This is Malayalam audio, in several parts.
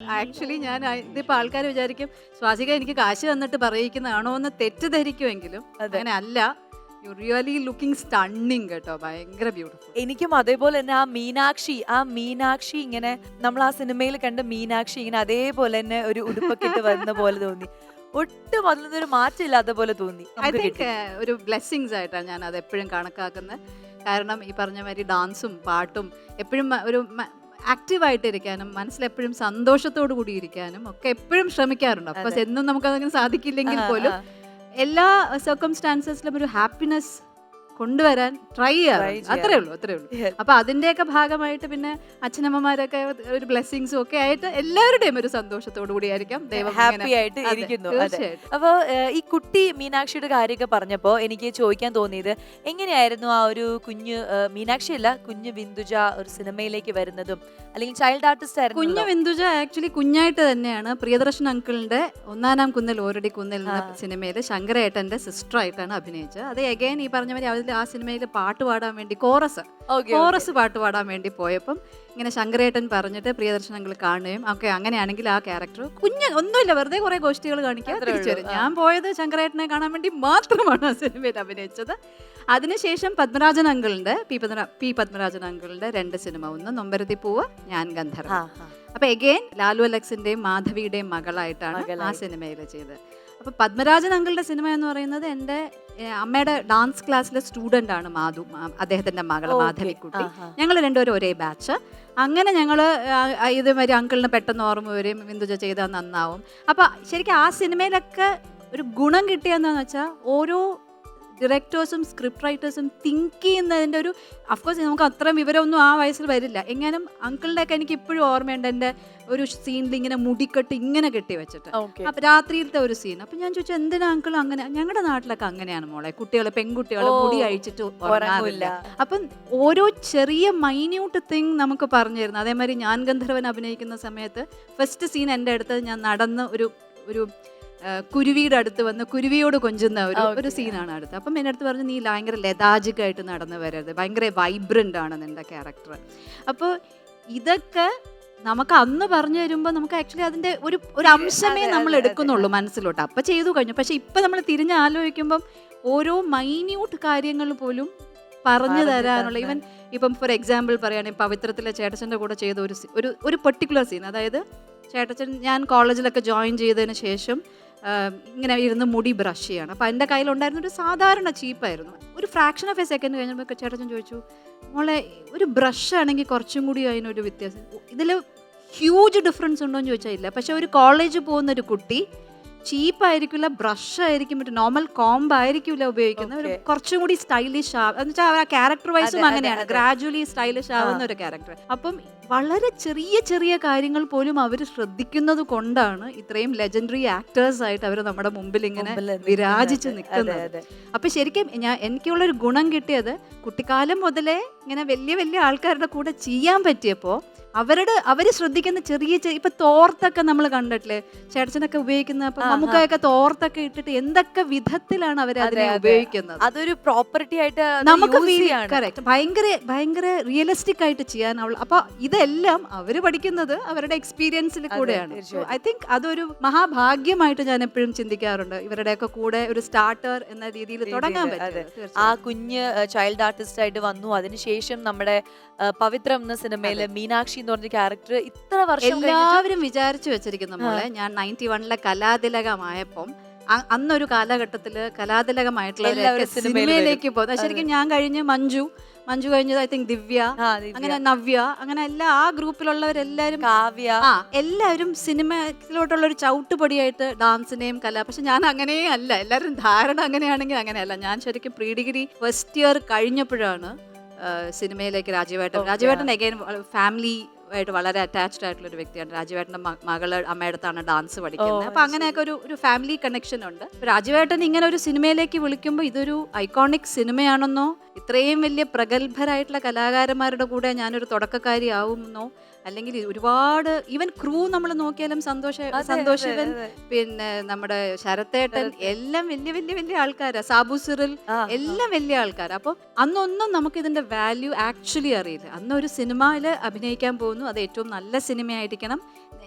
ആക്ച്വലി ഞാൻ ഇതിപ്പോൾ ഇതിപ്പോ ആൾക്കാർ വിചാരിക്കും സ്വാസിക എനിക്ക് കാശ് തന്നിട്ട് പറയിക്കുന്നതാണോ എന്ന് തെറ്റിദ്ധരിക്കുമെങ്കിലും. അങ്ങനെ അല്ല യു റിയലി ലുക്കിംഗ് സ്റ്റണ്ണിങ് കേട്ടോ. ഭയങ്കര ബ്യൂട്ടിഫുൾ എനിക്കും അതേപോലെ തന്നെ ആ മീനാക്ഷി ആ മീനാക്ഷി ഇങ്ങനെ നമ്മൾ ആ സിനിമയിൽ കണ്ട മീനാക്ഷി ഇങ്ങനെ അതേപോലെ തന്നെ ഒരു ഉടുപ്പൊക്കെ ഇട്ട് വരുന്ന പോലെ തോന്നി. ഒട്ടും അതിലൊരു ഒരു മാറ്റമില്ലാത്ത പോലെ തോന്നി. ഐ തിങ്ക് ഒരു ബ്ലെസ്സിങ്സ് ആയിട്ടാണ് ഞാൻ അത് എപ്പോഴും കണക്കാക്കുന്നത്. കാരണം ഈ പറഞ്ഞ മാതിരി ഡാൻസും പാട്ടും എപ്പോഴും ഒരു ആക്റ്റീവായിട്ടിരിക്കാനും മനസ്സിലെപ്പോഴും സന്തോഷത്തോടു കൂടി ഇരിക്കാനും ഒക്കെ എപ്പോഴും ശ്രമിക്കാറുണ്ട്. അപ്പോൾ എന്നും നമുക്കതങ്ങനെ സാധിക്കില്ലെങ്കിൽ പോലും എല്ലാ സർക്കംസ്റ്റാൻസസിലും ഒരു ഹാപ്പിനെസ് കൊണ്ടുവരാൻ ട്രൈ ചെയ്യാറ്. അത്രേ ഉള്ളൂ അത്രേ ഉള്ളൂ. അപ്പൊ അതിന്റെയൊക്കെ ഭാഗമായിട്ട് പിന്നെ അച്ഛനമ്മമാരൊക്കെ ഒരു ബ്ലെസ്സിങ്സും ഒക്കെ ആയിട്ട് എല്ലാവരുടെയും ഒരു സന്തോഷത്തോടു കൂടിയായിരിക്കാം ദൈവം ഹാപ്പി ആയിട്ട് ഇരിക്കുന്നു. അതെ. തീർച്ചയായിട്ടും. അപ്പൊ ഈ കുട്ടി മീനാക്ഷിയുടെ കാര്യമൊക്കെ പറഞ്ഞപ്പോ എനിക്ക് ചോദിക്കാൻ തോന്നിയത് എങ്ങനെയായിരുന്നു ആ ഒരു കുഞ്ഞ് മീനാക്ഷി അല്ല കുഞ്ഞു ബിന്ദുജ ഒരു സിനിമയിലേക്ക് വരുന്നതും? അല്ലെങ്കിൽ ചൈൽഡ് ആർട്ടിസ്റ്റ് ആയിരുന്നു കുഞ്ഞു ബിന്ദുജ ആക്ച്വലി കുഞ്ഞായിട്ട് തന്നെയാണ്. പ്രിയദർശൻ അങ്കിളിന്റെ ഒന്നാനാം കുന്നിൽ ഓരടി കുന്നിൽ എന്ന. സിനിമയിൽ ശങ്കരേട്ടന്റെ സിസ്റ്റർ ആയിട്ടാണ് അഭിനയിച്ചത്. അത് എഗൈൻ ഈ പറഞ്ഞ മാതിരി അതിൽ ആ സിനിമയിൽ പാട്ട് പാടാൻ വേണ്ടി കോറസ്. കോറസ് പാട്ട് പാടാൻ വേണ്ടി പോയപ്പം ഇങ്ങനെ ശങ്കരേട്ടൻ പറഞ്ഞിട്ട് പ്രിയദർശനങ്ങൾ കാണുകയും ഓക്കെ അങ്ങനെയാണെങ്കിൽ ആ ക്യാരക്ടർ കുഞ്ഞ് ഒന്നുമില്ല വെറുതെ കുറെ ഗോഷ്ടികൾ കാണിക്കാൻ അത്രേ തിരിച്ചു വരും. ഞാൻ പോയത് ശങ്കരേട്ടനെ കാണാൻ വേണ്ടി മാത്രമാണ് ആ സിനിമയിൽ അഭിനയിച്ചത്. അതിനുശേഷം പത്മരാജൻ അങ്കിളിന്റെ പി പത്മരാ പി പത്മരാജൻ അങ്കിളിന്റെ രണ്ട് സിനിമ. ഒന്ന് നൊമ്പരത്തി പൂവ് ഞാൻ ഗന്ധർവ അപ്പൊ എഗെയിൻ ലാലു അലക്സിന്റെയും മാധവിയുടെയും മകളായിട്ടാണ് ആ. സിനിമയിൽ ചെയ്തത്. അപ്പൊ പത്മരാജൻ അങ്കിളുടെ സിനിമ എന്ന് പറയുന്നത് എന്റെ ഏഹ്, അമ്മയുടെ ഡാൻസ് ക്ലാസ്സിലെ സ്റ്റുഡന്റ് ആണ് മാധു അദ്ദേഹത്തിന്റെ മകൾ മാധവിക്കുട്ടി. ഞങ്ങൾ രണ്ടുപേരും ഒരേ ബാച്ച്. അങ്ങനെ ഞങ്ങൾ ഇതുമാതിരി അങ്കിളിന് പെട്ടെന്ന് ഓർമ്മ വരും ബിന്ദുജ ചെയ്താൽ നന്നാവും. അപ്പം ശരിക്കും ആ സിനിമയിലൊക്കെ ഒരു ഗുണം കിട്ടിയെന്നു വെച്ചാൽ ഓരോ ഡയറക്ടേഴ്സും സ്ക്രിപ്റ്റ് റൈറ്റേഴ്സും തിങ്ക് ചെയ്യുന്നതിന്റെ ഒരു അഫ്കോഴ്സ് നമുക്ക് അത്രയും വിവരമൊന്നും ആ വയസ്സിൽ വരില്ല. എങ്ങാനും അങ്കിളിന്റെ ഒക്കെ എനിക്ക് ഇപ്പോഴും ഓർമ്മയുണ്ട് എന്റെ ഒരു സീനിൽ ഇങ്ങനെ മുടിക്കെട്ട് ഇങ്ങനെ കെട്ടി വെച്ചിട്ട്. അപ്പം രാത്രിയിലത്തെ ഒരു സീൻ അപ്പം ഞാൻ ചോദിച്ചു എന്തിനാ അങ്കിൾ അങ്ങനെ? ഞങ്ങളുടെ നാട്ടിലൊക്കെ അങ്ങനെയാണ് മോളെ. കുട്ടികളെ പെൺകുട്ടികളെ മുടി അഴിച്ചിട്ട് ഉറങ്ങാറില്ല. അപ്പം ഓരോ ചെറിയ മൈന്യൂട്ട് തിങ് നമുക്ക് പറഞ്ഞു തരുന്നു അതേമാതിരി ഞാൻ ഗന്ധർവൻ അഭിനയിക്കുന്ന സമയത്ത് ഫസ്റ്റ് സീൻ എന്റെ അടുത്ത് ഞാൻ നടന്ന് ഒരു ഒരു കുരുവിയുടെ അടുത്ത് വന്ന് കുരുവിയോട് കൊഞ്ചുന്ന ഒരു ഒരു സീനാണ് അടുത്ത്. അപ്പം എന്റെ അടുത്ത് പറഞ്ഞു നീ ഭയങ്കര ലതാജിക്കായിട്ട് നടന്നു വരരുത്. ഭയങ്കര വൈബ്രന്റ് ആണ് നിന്റെ ക്യാരക്ടർ അപ്പോൾ ഇതൊക്കെ നമുക്ക് അന്ന് പറഞ്ഞു തരുമ്പോൾ നമുക്ക് ആക്ച്വലി അതിന്റെ ഒരു ഒരു അംശമേ നമ്മൾ എടുക്കുന്നുള്ളൂ മനസ്സിലോട്ട്. അപ്പം ചെയ്തു കഴിഞ്ഞു. പക്ഷേ ഇപ്പം നമ്മൾ തിരിഞ്ഞ് ആലോചിക്കുമ്പം ഓരോ മൈന്യൂട്ട് കാര്യങ്ങൾ പോലും പറഞ്ഞു തരാനുള്ള. ഈവൻ ഇപ്പം ഫോർ എക്സാമ്പിൾ പറയുകയാണെങ്കിൽ പവിത്രത്തിലെ ചേട്ടച്ചന്റെ കൂടെ ചെയ്ത ഒരു ഒരു ഒരു പെർട്ടിക്കുലർ സീൻ അതായത് ചേട്ടച്ചൻ ഞാൻ കോളേജിലൊക്കെ ജോയിൻ ചെയ്തതിന് ശേഷം ഇങ്ങനെ ഇരുന്ന് മുടി ബ്രഷ് ചെയ്യണം. അപ്പം എന്റെ കയ്യിലുണ്ടായിരുന്ന ഒരു സാധാരണ ചീപ്പായിരുന്നു ഒരു ഫ്രാക്ഷൻ ഓഫ് എ സെക്കൻഡ് കഴിഞ്ഞപ്പോൾ ചേട്ടൻ ചോദിച്ചു മോളെ ഒരു ബ്രഷ് ആണെങ്കിൽ കുറച്ചും കൂടി അതിനൊരു വ്യത്യാസം. ഇതിൽ ഹ്യൂജ് ഡിഫറൻസ് ഉണ്ടോ എന്ന് ചോദിച്ചാൽ ഇല്ല. പക്ഷേ ഒരു കോളേജ് പോകുന്ന ഒരു കുട്ടി ചീപ്പായിരിക്കില്ല ബ്രഷ് ആയിരിക്കും മറ്റേ നോർമൽ കോംബ് ആയിരിക്കില്ല ഉപയോഗിക്കുന്നത്. ഒരു. കുറച്ചും കൂടി സ്റ്റൈലിഷ് ആവും എന്ന് വെച്ചാൽ ആ ക്യാരക്ടർ വൈസും അങ്ങനെയാണ്. ഗ്രാജുവലി സ്റ്റൈലിഷ് ആവുന്ന ഒരു ക്യാരക്ടർ അപ്പം വളരെ ചെറിയ ചെറിയ കാര്യങ്ങൾ പോലും അവർ ശ്രദ്ധിക്കുന്നത് കൊണ്ടാണ് ഇത്രയും ലെജൻഡറി ആക്ടേഴ്സ് ആയിട്ട് അവർ നമ്മുടെ മുമ്പിൽ ഇങ്ങനെ. വിരാജിച്ച് നിൽക്കുന്നത്. അപ്പൊ ശരിക്കും ഞാൻ എനിക്കുള്ളൊരു ഗുണം കിട്ടിയത് കുട്ടിക്കാലം മുതലേ ഇങ്ങനെ വലിയ വലിയ ആൾക്കാരുടെ കൂടെ ചെയ്യാൻ പറ്റിയപ്പോ അവരുടെ അവർ ശ്രദ്ധിക്കുന്ന ചെറിയ ചെറിയ ഇപ്പൊ തോർത്തൊക്കെ നമ്മൾ കണ്ടിട്ടില്ലേ? ചേട്ടനൊക്കെ ഉപയോഗിക്കുന്ന. നമുക്കൊക്കെ തോർത്തൊക്കെ ഇട്ടിട്ട് എന്തൊക്കെ വിധത്തിലാണ് അവർ അതിനെ അതെ, അതെ. ഉപയോഗിക്കുന്നത്? അതൊരു പ്രോപ്പർട്ടി ആയിട്ട് നമുക്ക് കറക്റ്റ് ഭയങ്കര ഭയങ്കര റിയലിസ്റ്റിക് ആയിട്ട് ചെയ്യാനുള്ള അപ്പൊ ഇതെല്ലാം അവർ പഠിക്കുന്നത് അവരുടെ എക്സ്പീരിയൻസിൽ കൂടെയാണ്. ഐ തിങ്ക് അതൊരു മഹാഭാഗ്യമായിട്ട് ഞാൻ എപ്പോഴും ചിന്തിക്കാറുണ്ട്. ഇവരുടെയൊക്കെ കൂടെ ഒരു സ്റ്റാർട്ടർ എന്ന രീതിയിൽ തുടങ്ങാൻ പറ്റും ആ കുഞ്ഞ് ചൈൽഡ് ആർട്ടിസ്റ്റ് ആയിട്ട് വന്നു. അതിനുശേഷം നമ്മുടെ പവിത്രം എന്ന സിനിമയിൽ മീനാക്ഷി എന്ന് പറഞ്ഞ ക്യാരക്ടർ ഇത്ര വർഷം എല്ലാവരും വിചാരിച്ചു വെച്ചിരിക്കുന്ന പോലെ ഞാൻ നയന്റി വണ്ണിലെ കലാതിലകമായപ്പം അന്നൊരു കാലഘട്ടത്തിൽ കലാതിലകമായിട്ടുള്ള സിനിമയിലേക്ക് പോകുന്നത് ശരിക്കും ഞാൻ കഴിഞ്ഞ് മഞ്ജു മഞ്ജു കഴിഞ്ഞത് ഐ തിങ്ക് ദിവ്യ അങ്ങനെ നവ്യ അങ്ങനെ എല്ലാ ആ ഗ്രൂപ്പിലുള്ളവരെല്ലാരും കാവ്യ. ആ എല്ലാവരും സിനിമയിലോട്ടുള്ള ഒരു ചവിട്ടുപടിയായിട്ട് ഡാൻസിനെയും കല പക്ഷെ ഞാൻ അങ്ങനെ അല്ല. എല്ലാവരും ധാരണ അങ്ങനെയാണെങ്കിൽ അങ്ങനെയല്ല. ഞാൻ ശരിക്കും പ്രീ ഡിഗ്രി ഫസ്റ്റ് ഇയർ കഴിഞ്ഞപ്പോഴാണ് സിനിമയിലേക്ക് രാജീവേട്ടൻ. രാജീവേട്ടൻ അഗൈൻ ഫാമിലി ആയിട്ട് വളരെ അറ്റാച്ച്ഡ് ആയിട്ടുള്ള ഒരു വ്യക്തിയാണ്. രാജുവേട്ടന്റെ മകൾ അമ്മയുടെ അടുത്താണ് ഡാൻസ് പഠിക്കുന്നത്. അപ്പൊ അങ്ങനെയൊക്കെ ഒരു ഒരു ഫാമിലി കണക്ഷൻ ഉണ്ട്. രാജുവേട്ടൻ ഇങ്ങനെ ഒരു സിനിമയിലേക്ക് വിളിക്കുമ്പോൾ ഇതൊരു ഐക്കോണിക് സിനിമയാണെന്നോ ഇത്രയും വലിയ പ്രഗത്ഭരായിട്ടുള്ള കലാകാരന്മാരുടെ കൂടെ ഞാനൊരു തുടക്കക്കാരി ആവുമെന്നോ അല്ലെങ്കിൽ ഒരുപാട് ഈവൻ ക്രൂ നമ്മൾ നോക്കിയാലും സന്തോഷ സന്തോഷവൻ പിന്നെ നമ്മുടെ ശരത്തേട്ടൻ എല്ലാം വലിയ വലിയ വലിയ ആൾക്കാരാ. സാബു സിറിൽ. എല്ലാം വലിയ ആൾക്കാർ അപ്പോൾ അന്നൊന്നും നമുക്ക് ഇതിന്റെ വാല്യൂ ആക്ച്വലി അറിയില്ല. അന്ന് ഒരു സിനിമയിൽ അഭിനയിക്കാൻ പോകുന്നു. അത് ഏറ്റവും നല്ല സിനിമയായിരിക്കണം.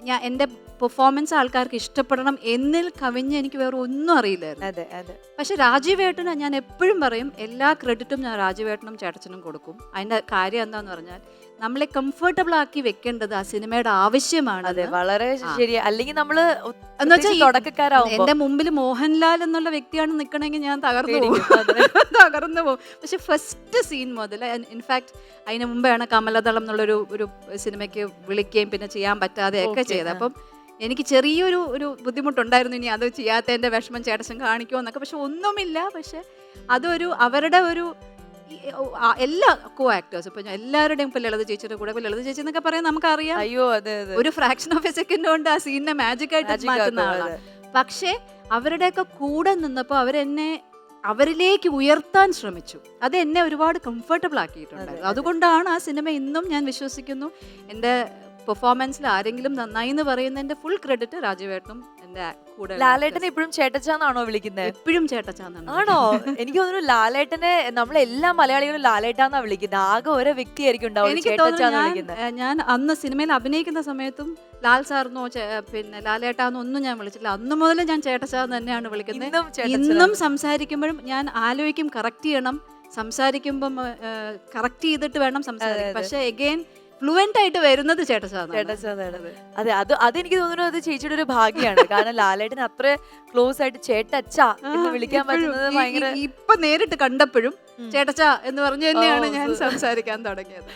ഞാൻ എന്റെ പെർഫോമൻസ് ആൾക്കാർക്ക് ഇഷ്ടപ്പെടണം എന്നിൽ കവിഞ്ഞ് എനിക്ക് വേറെ ഒന്നും അറിയില്ലായിരുന്നു. അതെ അതെ. പക്ഷെ രാജീവേട്ടന് ഞാൻ എപ്പോഴും പറയും എല്ലാ ക്രെഡിറ്റും ഞാൻ രാജീവേട്ടനും ചേട്ടച്ചനും കൊടുക്കും. അതിന്റെ കാര്യം എന്താന്ന് പറഞ്ഞാൽ നമ്മളെ കംഫർട്ടബിൾ ആക്കി വെക്കേണ്ടത് ആ സിനിമയുടെ ആവശ്യമാണ് അതെ വളരെ ശരി അല്ലെങ്കിൽ നമ്മൾ എന്റെ മുമ്പിൽ മോഹൻലാൽ എന്നുള്ള വ്യക്തിയാണ് നിൽക്കണമെങ്കിൽ ഞാൻ തകർന്നു പോകും. തകർന്നു പോകും. പക്ഷെ ഫസ്റ്റ് സീൻ മുതൽ ഇൻഫാക്ട് അതിന് മുമ്പെയാണ് കമലദളം എന്നുള്ളൊരു ഒരു സിനിമയ്ക്ക് വിളിക്കുകയും പിന്നെ ചെയ്യാൻ പറ്റാതെ ഒക്കെ Okay, ചെയ്തത് അപ്പം എനിക്ക് ചെറിയൊരു ഒരു ബുദ്ധിമുട്ടുണ്ടായിരുന്നു. ഇനി അത് ചെയ്യാത്തതിന്റെ വിഷമം ചേട്ടച്ചൻ കാണിക്കുമോ എന്നൊക്കെ. പക്ഷെ ഒന്നുമില്ല. പക്ഷെ അതൊരു അവരുടെ ഒരു എല്ലാ കോ ആക്ടേഴ്സ് ഇപ്പൊ എല്ലാവരുടെയും ഇപ്പൊ ലളിത ചേച്ചിയുടെ കൂടെ ലളിത ചേച്ചി എന്നൊക്കെ പറയാൻ നമുക്കറിയാം. അയ്യോ അതെ അതെ. ഒരു ഫ്രാക്ഷൻ ഓഫ് എ സെക്കൻഡ് കൊണ്ട് ആ സീനിനെ മാജിക് ആയിട്ട് മാറ്റുന്ന ആളാണ്. പക്ഷേ അവരുടെയൊക്കെ കൂടെ നിന്നപ്പോൾ അവരെന്നെ അവരിലേക്ക് ഉയർത്താൻ ശ്രമിച്ചു. അത് എന്നെ ഒരുപാട് കംഫർട്ടബിൾ ആക്കിയിട്ടുണ്ട്. അതെ, അതെ. അതുകൊണ്ടാണ് ആ സിനിമ ഇന്നും ഞാൻ വിശ്വസിക്കുന്നു. എന്റെ പെർഫോമൻസിൽ ആരെങ്കിലും നന്നായി എന്ന് പറയുന്നതിന്റെ ഫുൾ ക്രെഡിറ്റ് രാജവേട്ടനും എന്റെ കൂടെ ലാലേട്ടനെ ഇപ്പോഴും ചേട്ടച്ചാന്നാണോ വിളിക്കുന്നത്? എപ്പോഴും ചേട്ടച്ചാന്നാണ് ആണോ? എനിക്ക് തോന്നുന്നു ലാലേട്ടനെ നമ്മളെല്ലാ മലയാളികളും ലാലേട്ടാന്നാ വിളിക്കുന്നത്. ആകെ ഓരോ വ്യക്തിയായിരിക്കും ഉണ്ടാവും ഞാൻ അന്ന് സിനിമയിൽ അഭിനയിക്കുന്ന സമയത്തും ലാൽ സാറിനോ പിന്നെ ലാലേട്ടാന്നോ ഒന്നും ഞാൻ വിളിച്ചില്ല. അന്ന് മുതൽ ഞാൻ ചേട്ടച്ചാന്ന് തന്നെയാണ് വിളിക്കുന്നത്. ഇന്നും സംസാരിക്കുമ്പോഴും ഞാൻ ആലോചിക്കും കറക്റ്റ് ചെയ്യണം. സംസാരിക്കുമ്പം കറക്റ്റ് ചെയ്തിട്ട് വേണം സംസാരിക്കാൻ. പക്ഷേ പക്ഷെ എഗെയിൻ ഫ്ലുവന്റ് ആയിട്ട് വരുന്നത് ചേട്ടച്ചാന്നാണ് ചേട്ടച്ചാന്നാണ് അതെ അത് അതെനിക്ക് തോന്നുന്നു അത് ചേച്ചിയുടെ ഒരു ഭാഗ്യമാണ് കാരണം ലാലേട്ടൻ അത്ര ക്ലോസ് ആയിട്ട് ചേട്ടച്ച എന്ന് വിളിക്കാൻ പറ്റുന്നത് ഭയങ്കര ഇപ്പൊ നേരിട്ട് കണ്ടപ്പോഴും. ചേട്ടച്ച എന്ന് പറഞ്ഞു തന്നെയാണ് ഞാൻ സംസാരിക്കാൻ തുടങ്ങിയത്.